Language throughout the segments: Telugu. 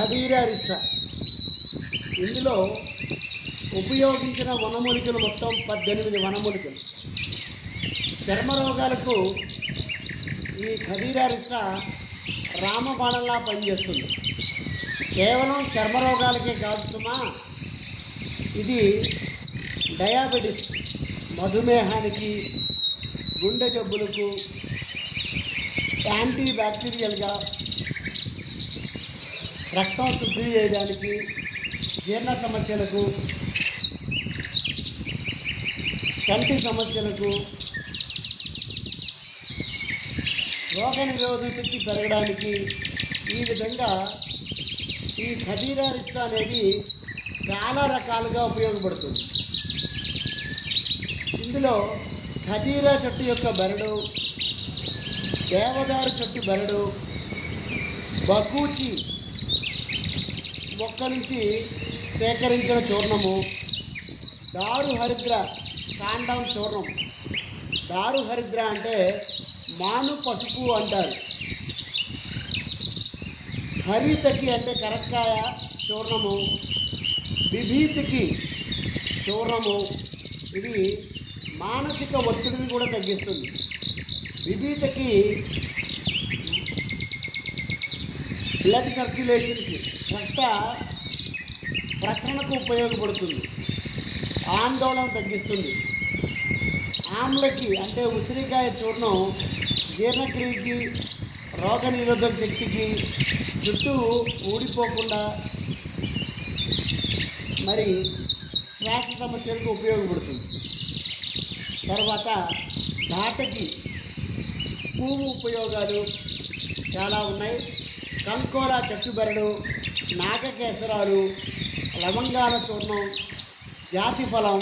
ఖదీరారిష్ట ఇందులో ఉపయోగించిన వనమూలికలు మొత్తం పద్దెనిమిది వనమూలికలు. చర్మ రోగాలకు ఈ ఖదీరారిష్ట రామబాణంలా పనిచేస్తుంది. కేవలం చర్మ రోగాలకే కాదు సుమా ఇది డయాబెటిస్ మధుమేహానికి గుండె జబ్బులకు యాంటీ బ్యాక్టీరియల్గా రక్తం శుద్ధి చేయడానికి జీర్ణ సమస్యలకు కంటి సమస్యలకు రోగ నిరోధక శక్తి పెరగడానికి ఈ విధంగా ఈ ఖదీరా రిస్తా అనేది చాలా రకాలుగా ఉపయోగపడుతుంది. ఇందులో ఖదీరా చెట్టు యొక్క బెరడు దేవదారు చెట్టు బెరడు బకూచి మొక్క నుంచి సేకరించిన చూర్ణము. దారు హరిద్ర కాండం చూర్ణం. దారు హరిద్ర అంటే మాను పసుపు అంటారు. హరితకి అంటే కరక్కాయ చూర్ణము. బిభీతికి చూర్ణము. ఇది మానసిక ఒత్తిడిని కూడా తగ్గిస్తుంది. విభీతకి బ్లడ్ సర్క్యులేషన్కి రక్త ప్రసరణకు ఉపయోగపడుతుంది. ఆందోళన తగ్గిస్తుంది. ఆమ్లకి అంటే ఉసిరికాయ చూర్ణం జీర్ణక్రియకి రోగ నిరోధక శక్తికి జుట్టు ఊడిపోకుండా మరి శ్వాస సమస్యలకు ఉపయోగపడుతుంది. తర్వాత దాటకి పువ్వు ఉపయోగాలు చాలా ఉన్నాయి. కంకోర చెట్టు బెరడు నాగకేసరాలు లవంగాల చూర్ణం జాతి ఫలం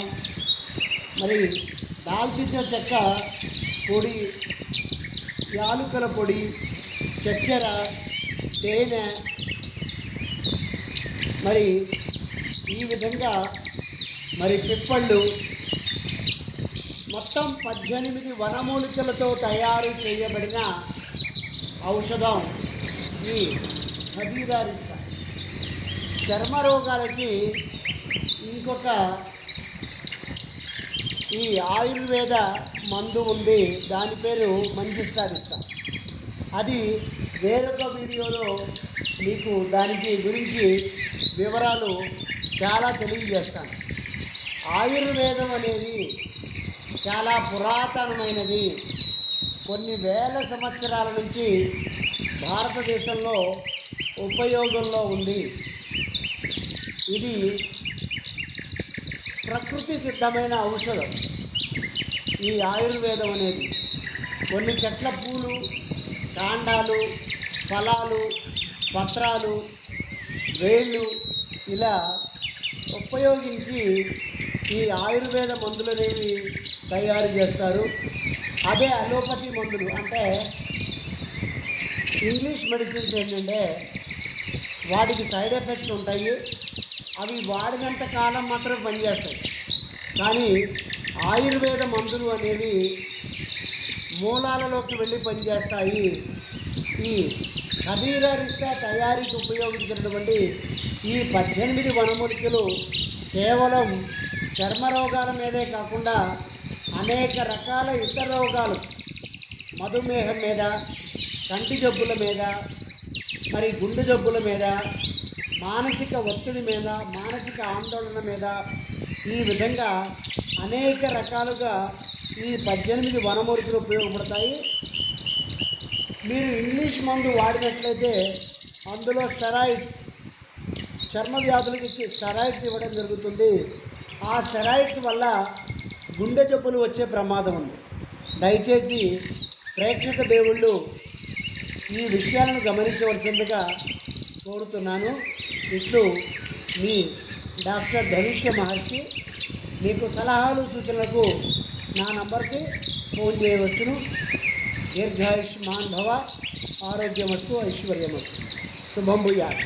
మరి దాల్చిన చెక్క పొడి యాలుకల పొడి చక్కెర తేనె మరి ఈ విధంగా మరి పిప్పళ్ళు మొత్తం పద్దెనిమిది వనమూలికలతో తయారు చేయబడిన ఔషధం ఈ ఖదీరారిస్త చర్మ రోగాలకి ఇంకొక ఈ ఆయుర్వేద మందు ఉంది. దాని పేరు మంజిస్తారిస్తా అది వేరొక వీడియోలో మీకు దానికి గురించి వివరాలు చాలా తెలియజేస్తాను. ఆయుర్వేదం అనేది చాలా పురాతనమైనది. కొన్ని వేల సంవత్సరాల నుంచి భారతదేశంలో ఉపయోగంలో ఉంది. ఇది ప్రకృతి సిద్ధమైన ఔషధం. ఈ ఆయుర్వేదం అనేది కొన్ని చెట్ల పూలు కాండాలు ఫలాలు పత్రాలు వేళ్ళు ఇలా ఉపయోగించి ఈ ఆయుర్వేద మందులు అనేవి తయారు చేస్తారు. అదే అలోపతి మందులు అంటే ఇంగ్లీష్ మెడిసిన్స్ ఏంటంటే వాటికి సైడ్ ఎఫెక్ట్స్ ఉంటాయి. అవి వాడినంత కాలం మాత్రమే పనిచేస్తాయి. కానీ ఆయుర్వేద మందులు అనేవి మూలాలలోకి వెళ్ళి పనిచేస్తాయి. ఈ కదీరరిస్తా తయారీకి ఉపయోగించినటువంటి ఈ పద్దెనిమిది వనమూలికలు కేవలం చర్మ రోగాల మీదే కాకుండా అనేక రకాల ఇతర రోగాలు మధుమేహం మీద కంటి జబ్బుల మీద మరి గుండె జబ్బుల మీద మానసిక ఒత్తిడి మీద మానసిక ఆందోళన మీద ఈ విధంగా అనేక రకాలుగా ఈ పద్దెనిమిది వనమూలికలు ఉపయోగపడతాయి. మీరు ఇంగ్లీష్ మందు వాడినట్లయితే అందులో స్టెరాయిడ్స్ చర్మ వ్యాధులకు ఇచ్చి స్టెరాయిడ్స్ ఇవ్వడం జరుగుతుంది. ఆ స్టెరాయిడ్స్ వల్ల గుండె జబ్బులు వచ్చే ప్రమాదం ఉంది. దయచేసి ప్రేక్షక దేవుళ్ళు ఈ విషయాలను గమనించవలసిందిగా కోరుతున్నాను. ఇట్లు మీ డాక్టర్ ధనుష్య మహర్షి మీకు సలహాలు సూచనలకు నా నంబర్కి ఫోన్ చేయవచ్చును. దీర్ఘాయుష్మాన్ భవ ఆరోగ్యమస్తు ఐశ్వర్యమస్తు. శుభం భూయాలి